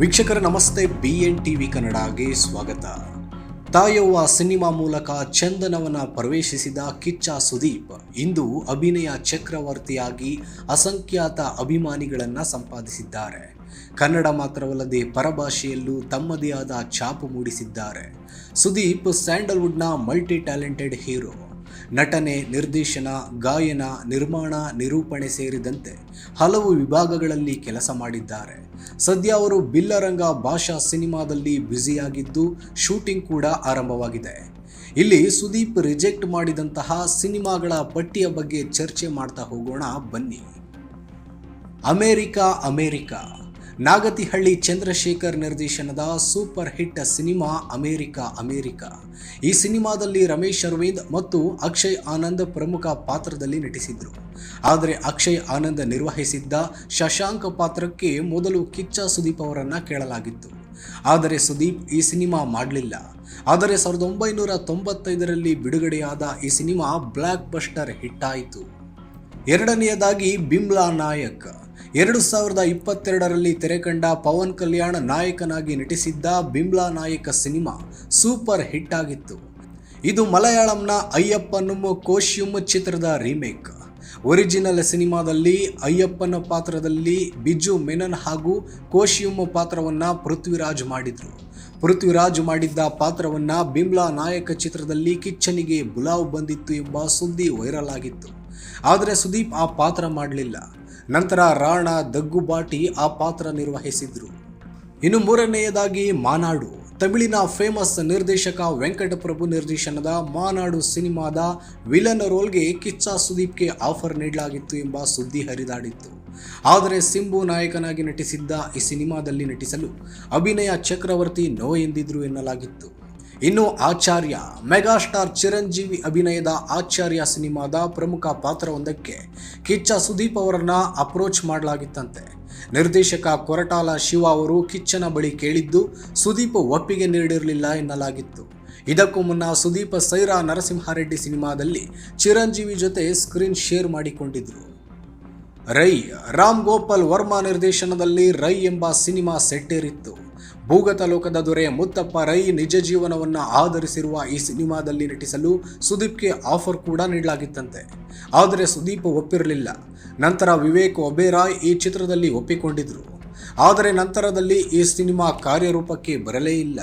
ವೀಕ್ಷಕರ ನಮಸ್ತೆ B N T V ಕನ್ನಡಗೆ ಸ್ವಾಗತ. ತಾಯವ್ವ ಸಿನಿಮಾ ಮೂಲಕ ಚಂದನವನ ಪ್ರವೇಶಿಸಿದ ಕಿಚ್ಚ ಸುದೀಪ್, ಇಂದು ಅಭಿನಯ ಚಕ್ರವರ್ತಿಯಾಗಿ ಅಸಂಖ್ಯಾತ ಅಭಿಮಾನಿಗಳನ್ನು ಸಂಪಾದಿಸಿದ್ದಾರೆ. ಕನ್ನಡ ಮಾತ್ರವಲ್ಲದೆ ಪರಭಾಷೆಯಲ್ಲೂ ತಮ್ಮದೇ ಆದ ಛಾಪು ಮೂಡಿಸಿದ್ದಾರೆ. ಸುದೀಪ್ ಸ್ಯಾಂಡಲ್ವುಡ್ನ ಮಲ್ಟಿ ಟ್ಯಾಲೆಂಟೆಡ್ ಹೀರೋ. ನಟನೆ, ನಿರ್ದೇಶನ, ಗಾಯನ, ನಿರ್ಮಾಣ, ನಿರೂಪಣೆ ಸೇರಿದಂತೆ ಹಲವು ವಿಭಾಗಗಳಲ್ಲಿ ಕೆಲಸ ಮಾಡಿದ್ದಾರೆ. ಸದ್ಯ ಅವರು ಬಿಲ್ಲರಂಗ ಭಾಷಾ ಸಿನಿಮಾದಲ್ಲಿ ಬ್ಯುಸಿಯಾಗಿದ್ದು ಶೂಟಿಂಗ್ ಕೂಡ ಆರಂಭವಾಗಿದೆ. ಇಲ್ಲಿ ಸುದೀಪ್ ರಿಜೆಕ್ಟ್ ಮಾಡಿದಂತಹ ಸಿನಿಮಾಗಳ ಪಟ್ಟಿಯ ಬಗ್ಗೆ ಚರ್ಚೆ ಮಾಡ್ತಾ ಹೋಗೋಣ ಬನ್ನಿ. America America. ನಾಗತಿಹಳ್ಳಿ ಚಂದ್ರಶೇಖರ್ ನಿರ್ದೇಶನದ super hit cinema America, America. ಈ ಸಿನಿಮಾದಲ್ಲಿ ರಮೇಶ್ ಅರವಿಂದ್ ಮತ್ತು ಅಕ್ಷಯ್ ಆನಂದ್ ಪ್ರಮುಖ ಪಾತ್ರದಲ್ಲಿ ನಟಿಸಿದ್ರು. ಆದರೆ ಅಕ್ಷಯ್ ಆನಂದ್ ನಿರ್ವಹಿಸಿದ್ದ ಶಶಾಂಕ್ ಪಾತ್ರಕ್ಕೆ ಮೊದಲು ಕಿಚ್ಚ ಸುದೀಪ್ ಅವರನ್ನ ಕೇಳಲಾಗಿತ್ತು. ಆದರೆ ಸುದೀಪ್ ಈ ಸಿನಿಮಾ ಮಾಡಲಿಲ್ಲ. ಆದರೆ ಸಾವಿರದ ಒಂಬೈನೂರ ತೊಂಬತ್ತೈದರಲ್ಲಿ ಬಿಡುಗಡೆಯಾದ ಈ ಸಿನಿಮಾ ಬ್ಲ್ಯಾಕ್ ಬಸ್ಟರ್ ಹಿಟ್ ಆಯಿತು. ಎರಡನೆಯದಾಗಿ ಬಿಮ್ಲಾ ನಾಯಕ್. ಎರಡು ಸಾವಿರದ ಇಪ್ಪತ್ತೆರಡರಲ್ಲಿ ತೆರೆಕಂಡ ಪವನ್ ಕಲ್ಯಾಣ್ ನಾಯಕನಾಗಿ ನಟಿಸಿದ್ದ ಬಿಮ್ಲಾ ನಾಯಕ ಸಿನಿಮಾ ಸೂಪರ್ ಹಿಟ್ ಆಗಿತ್ತು. ಇದು ಮಲಯಾಳಂನ ಅಯ್ಯಪ್ಪನುಮ್ ಕೋಶ್ಯುಮ್ ಚಿತ್ರದ ರೀಮೇಕ್. ಒರಿಜಿನಲ್ ಸಿನಿಮಾದಲ್ಲಿ ಅಯ್ಯಪ್ಪನ ಪಾತ್ರದಲ್ಲಿ ಬಿಜು ಮೆನನ್ ಹಾಗೂ ಕೋಶಿಯುಮ್ಮ ಪಾತ್ರವನ್ನು ಪೃಥ್ವಿರಾಜ್ ಮಾಡಿದರು. ಪೃಥ್ವಿರಾಜ್ ಮಾಡಿದ್ದ ಪಾತ್ರವನ್ನು ಬಿಮ್ಲಾ ನಾಯಕ ಚಿತ್ರದಲ್ಲಿ ಕಿಚ್ಚನಿಗೆ ಬುಲಾವ್ ಬಂದಿತ್ತು ಎಂಬ ಸುದ್ದಿ ವೈರಲ್ ಆಗಿತ್ತು. ಆದರೆ ಸುದೀಪ್ ಆ ಪಾತ್ರ ಮಾಡಲಿಲ್ಲ. ನಂತರ ರಾಣ ದಗ್ಗುಬಾಟಿ ಆ ಪಾತ್ರ ನಿರ್ವಹಿಸಿದ್ರು. ಇನ್ನು ಮೂರನೆಯದಾಗಿ ಮಾನಾಡು. ತಮಿಳಿನ ಫೇಮಸ್ ನಿರ್ದೇಶಕ ವೆಂಕಟಪ್ರಭು ನಿರ್ದೇಶನದ ಮಾನಾಡು ಸಿನಿಮಾದ ವಿಲನ್ ರೋಲ್ಗೆ ಕಿಚ್ಚ ಸುದೀಪ್ಗೆ ಆಫರ್ ನೀಡಲಾಗಿತ್ತು ಎಂಬ ಸುದ್ದಿ ಹರಿದಾಡಿತ್ತು. ಆದರೆ ಸಿಂಬು ನಾಯಕನಾಗಿ ನಟಿಸಿದ್ದ ಈ ಸಿನಿಮಾದಲ್ಲಿ ನಟಿಸಲು ಅಭಿನಯ ಚಕ್ರವರ್ತಿ ನೋ ಎಂದಿದ್ರು ಎನ್ನಲಾಗಿತ್ತು. ಇನ್ನು ಆಚಾರ್ಯ ಮೆಗಾಸ್ಟಾರ್ ಚಿರಂಜೀವಿ ಅಭಿನಯದ ಆಚಾರ್ಯ ಸಿನಿಮಾದ ಪ್ರಮುಖ ಪಾತ್ರವೊಂದಕ್ಕೆ ಕಿಚ್ಚ ಸುದೀಪ್ ಅವರನ್ನ ಅಪ್ರೋಚ್ ಮಾಡಲಾಗಿತ್ತಂತೆ. ನಿರ್ದೇಶಕ ಕೊರಟಾಲ ಶಿವ ಅವರು ಕಿಚ್ಚನ ಬಳಿ ಕೇಳಿದ್ದು, ಸುದೀಪ್ ಒಪ್ಪಿಗೆ ನೀಡಿರಲಿಲ್ಲ ಎನ್ನಲಾಗಿತ್ತು. ಇದಕ್ಕೂ ಮುನ್ನ ಸುದೀಪ್ ಸೈರಾ ನರಸಿಂಹಾರೆಡ್ಡಿ ಸಿನಿಮಾದಲ್ಲಿ ಚಿರಂಜೀವಿ ಜೊತೆ ಸ್ಕ್ರೀನ್ ಶೇರ್ ಮಾಡಿಕೊಂಡಿದ್ರು. ರೈ, ರಾಮ್ ಗೋಪಾಲ್ ವರ್ಮಾ ನಿರ್ದೇಶನದಲ್ಲಿ ರೈ ಎಂಬ ಸಿನಿಮಾ ಸೆಟ್ಟೇರಿತ್ತು. ಭೂಗತ ಲೋಕದ ದೊರೆ ಮುತ್ತಪ್ಪ ರೈ ನಿಜ ಜೀವನವನ್ನು ಆಧರಿಸಿರುವ ಈ ಸಿನಿಮಾದಲ್ಲಿ ನಟಿಸಲು ಸುದೀಪ್ಗೆ ಆಫರ್ ಕೂಡ ನೀಡಲಾಗಿತ್ತಂತೆ. ಆದರೆ ಸುದೀಪ್ ಒಪ್ಪಿರಲಿಲ್ಲ. ನಂತರ ವಿವೇಕ್ ಒಬೇರಾಯ್ ಈ ಚಿತ್ರದಲ್ಲಿ ಒಪ್ಪಿಕೊಂಡಿದ್ರು. ಆದರೆ ನಂತರದಲ್ಲಿ ಈ ಸಿನಿಮಾ ಕಾರ್ಯರೂಪಕ್ಕೆ ಬರಲೇ ಇಲ್ಲ.